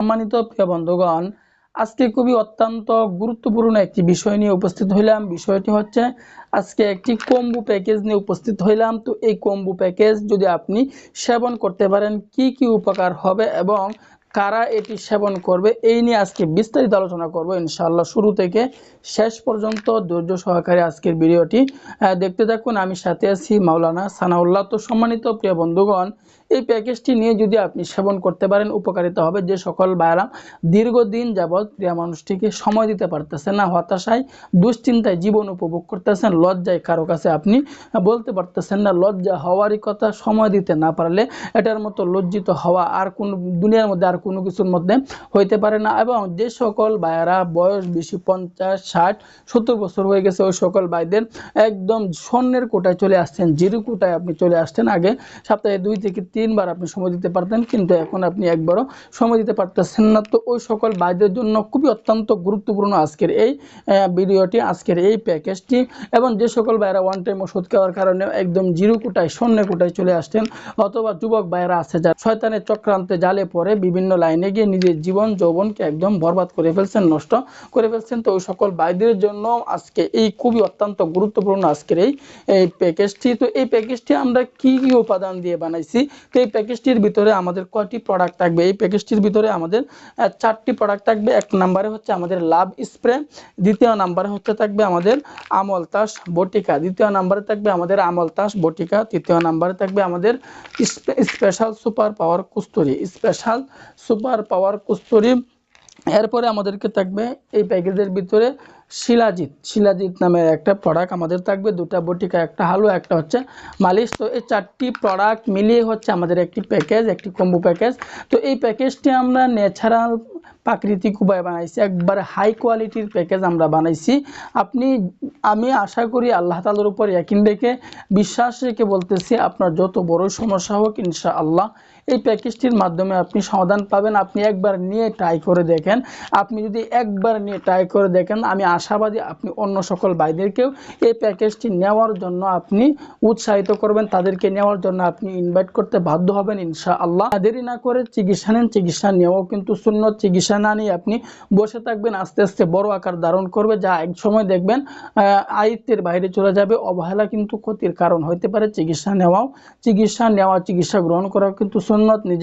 সম্মানিত প্রিয় বন্ধুগণ, আজকে খুবই অত্যন্ত গুরুত্বপূর্ণ একটি বিষয় নিয়ে উপস্থিত হইলাম। বিষয়টি হচ্ছে, আজকে একটি কম্বু প্যাকেজ নিয়ে উপস্থিত হইলাম। তো এই কম্বু প্যাকেজ যদি আপনি সেবন করতে পারেন, কি কি উপকার হবে এবং কারা এটি সেবন করবে, এই নিয়ে আজকে বিস্তারিত আলোচনা করব ইনশাআল্লাহ। শুরু থেকে শেষ পর্যন্ত ধৈর্য সহকারে আজকের ভিডিওটি দেখতে থাকুন। আমি সাথে আছি মাওলানা সানাউল্লাহ। তো সম্মানিত প্রিয় বন্ধুগণ এই প্যাকেজটি নিয়ে যদি আপনি সেবন করতে পারেন, উপকারিতা হবে। যে সকল বায়রা দীর্ঘদিন যাবৎ প্রিয় মানুষটিকে সময় দিতে পারতেছেন না, হতাশায়, দুশ্চিন্তায় জীবন উপভোগ করতেছেন, লজ্জায় কারও কাছে আপনি বলতে পারতেছেন না, লজ্জা হওয়ারই কথা, সময় দিতে না পারলে এটার মতো লজ্জিত হওয়া আর কোনো দুনিয়ার মধ্যে আর কোনো কিছুর মধ্যে হইতে পারে না। এবং যে সকল বায়রা বয়স বেশি পঞ্চাশ, ষাট, সত্তর বছর হয়ে গেছে, ওই সকল ভাইদের একদম স্বর্ণের কোটায় চলে আসছেন। জিরো কোটায় আপনি চলে আসছেন। আগে সপ্তাহে দুই থেকে তিনবার আপনি সময় দিতে পারতেন, কিন্তু এখন আপনি একবারও সময় দিতে পারতেছেন না। তো ওই সকল ভাইদের জন্য খুবই অত্যন্ত গুরুত্বপূর্ণ আজকের এই ভিডিওটি, আজকের এই প্যাকেজটি এবং যে সকল ভাইরা ওয়ান টাইম ওষুধ খাওয়ার কারণে একদম জিরো কোটায়, শূন্য কোটায় চলে আসছেন অথবা যুবক ভাইরা আছে যারা শয়তানের চক্রান্তে জালে পড়ে, বিভিন্ন লাইনে গিয়ে নিজের জীবন যৌবনকে একদম বরবাদ করে ফেলছেন, নষ্ট করে ফেলছেন। তো ওই সকল ভাইদের জন্য আজকে এই খুবই অত্যন্ত গুরুত্বপূর্ণ আজকের এই এই প্যাকেজটি। তো এই প্যাকেজটি আমরা কি কি উপাদান দিয়ে বানাইছি এই প্যাকেজটির ভিতরে আমাদের কয়টি প্রোডাক্ট থাকবে? এই প্যাকেজটির ভিতরে আমাদের চারটি প্রোডাক্ট থাকবে। এক নাম্বারে হচ্ছে আমাদের লাভ স্প্রে দ্বিতীয় নাম্বারে হচ্ছে থাকবে আমাদের আমল তাস বটিকা দ্বিতীয় নাম্বারে থাকবে আমাদের আমল তাস বটিকা তৃতীয় নাম্বারে থাকবে আমাদের special super power Kusturi special super power Kusturi এরপরে আমাদেরকে থাকবে এই প্যাকেজের ভিতরে শিলাজিৎ। শিলাজিৎ নামের একটা প্রোডাক্ট আমাদের থাকবে, দুটা বটিকা একটা হালুয়া, একটা হচ্ছে মালিশ। তো এই চারটি প্রোডাক্ট মিলিয়ে হচ্ছে আমাদের একটি প্যাকেজ একটি কম্বো প্যাকেজ তো এই প্যাকেজটি আমরা ন্যাচারাল প্রাকৃতিক উপায় বানাইছি, একবারে হাই কোয়ালিটির প্যাকেজ আমরা বানাইছি। আপনি, আমি আশা করি আল্লাহ তালার উপর একিন রেখে, বিশ্বাস রেখে বলতেছি, আপনার যত বড় সমস্যা হোক ইনশা আল্লাহ এই প্যাকেজটির মাধ্যমে আপনি সমাধান পাবেন। আপনি একবার নিয়ে ট্রাই করে দেখেন। আপনি যদি একবার নিয়ে ট্রাই করে দেখেন, আমি আশাবাদী আপনি অন্য সকল ভাইদেরকেও এই প্যাকেজটি নেওয়ার জন্য আপনি উৎসাহিত করবেন। তাদেরকে নেওয়ার জন্য আপনি ইনভাইট করতে বাধ্য হবেন ইনশা আল্লাহ দেরি না করে চিকিৎসা নেন। চিকিৎসা নেওয়াও কিন্তু শূন্য চিকিৎসা না নিয়ে আপনি বসে থাকবেন, আস্তে আস্তে বড় আকার ধারণ করবে। যা এক সময় দেখবেন আয়ত্তের বাইরে চলে যাবে। অবহেলা কিন্তু ক্ষতির কারণ হতে পারে। চিকিৎসা নেওয়াও, চিকিৎসা নেওয়া, চিকিৎসা গ্রহণ করাও কিন্তু સોમનાથની